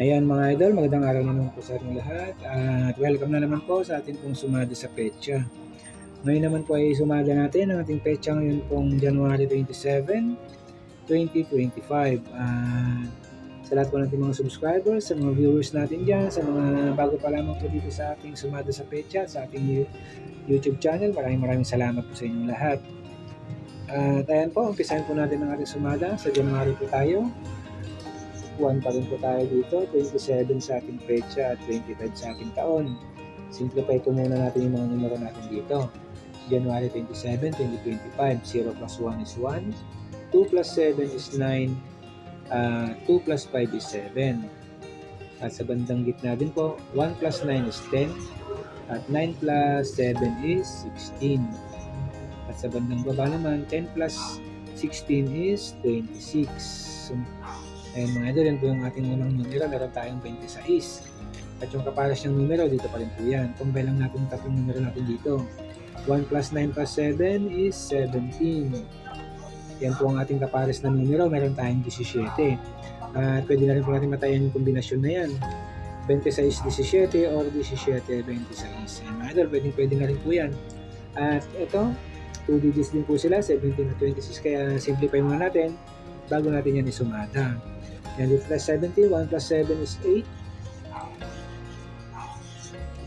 Ayan mga idol, magandang araw naman po sa ating lahat at welcome na naman po sa ating pong sumada sa petsa. Ngayon naman po ay sumada natin ang ating petsa ngayon pong January 27, 2025. At sa lahat po nating mga subscribers, sa mga viewers natin dyan, sa mga bago pa lamang po dito sa ating sumada sa petsa, sa ating You- YouTube channel, maraming maraming salamat po sa inyong lahat. At ayan po, umpisahan po natin ang ating sumada. Sa January po tayo. 1 pa rin po tayo dito, 27 sa ating petsa at 25 sa ating taon. Simplify po muna natin yung mga numero natin dito. January 27, 2025, 0 plus 1 is 1, 2 plus 7 is 9, uh, 2 plus 5 is 7. At sa bandang gitna din po, 1 plus 9 is 10, at 9 plus 7 is 16. At sa bandang baba naman, 10 plus 16 is 26. So, Ayun mga idol, yan po yung ating unang numero. Meron tayong 26. At yung kapares ng numero, dito pa rin po yan. Combine lang natin tatlong numero natin dito. 1 plus 9 plus 7 is 17. Yan po ang ating kapares na numero. Meron tayong 17. At pwede na rin po natin matayan yung kombinasyon na yan. 26-17 or 17-26. Yan mga idol, pwede, pwede na rin po yan. At ito, 2 digits din po sila, 17 at 26. Kaya simplify muna natin bago natin yan isumada. Yan, dito plus 70, 1 plus 7 is 8.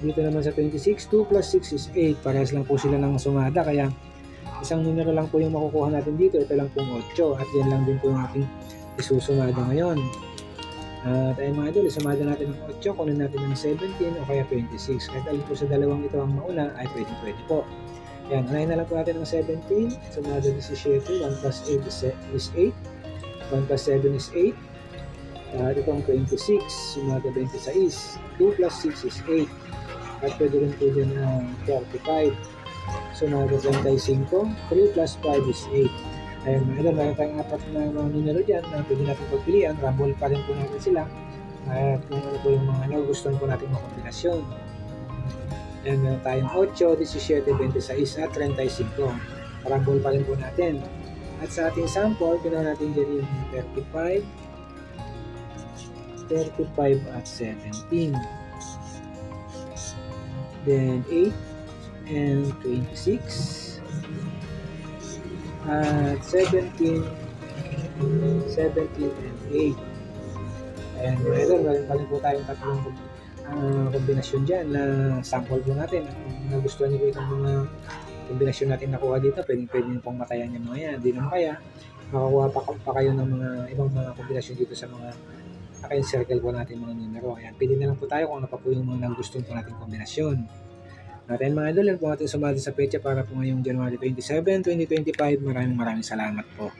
Dito naman sa 26, 2 plus 6 is 8. Parehas lang po sila ng sumada, kaya isang numero lang po yung makukuha natin dito. Ito lang pong 8. At yan lang din po yung ating isusumada ngayon. At ayun mga idol, isumada natin ng 8, kunin natin ng 17 o kaya 26. Kahit alin po sa dalawang ito ang mauna, ay pwede pwede po. Yan, unahin na lang po natin ng 17, sumada 17, 1 plus 8 is is 8. 1 plus 7 is 8. At itong 26, sumada 26. 2 plus 6 is 8. At pwede rin po din ang 35. Sumada 35. 3 plus 5 is 8. Ayun, mga idol, meron tayong apat na mga numero dyan na pwede natin pagpilian. Rumble pa rin po natin sila. At kung ano po yung mga nagugustuhan po natin mga kombinasyon. Ayan, meron tayong 8, 17, 26 at 35. Rumble pa rin po natin. At sa ating sample, ginawa natin dyan yung 35, 35 at 17. Then 8 and 26. At 17, 17 and 8. Ayan, mga idol, meron pa rin po tayong tatlong ah, kombinasyon dyan na sample po natin. Kung nagustuhan niyo po itong mga kombinasyon natin nakuha dito, pwedeng pwede nyo pong matayan yung mga yan. Hindi naman kaya, makakuha pa, pa kayo ng mga ibang mga kombinasyon dito sa mga naka-encircle po natin mga numero. Ayan, pili na lang po tayo kung ano pa po yung mga nagustuhan po natin kombinasyon. At ayun mga idol, yan po ating sumali sa pecha para po ngayong January 27, 2025. Maraming maraming salamat po.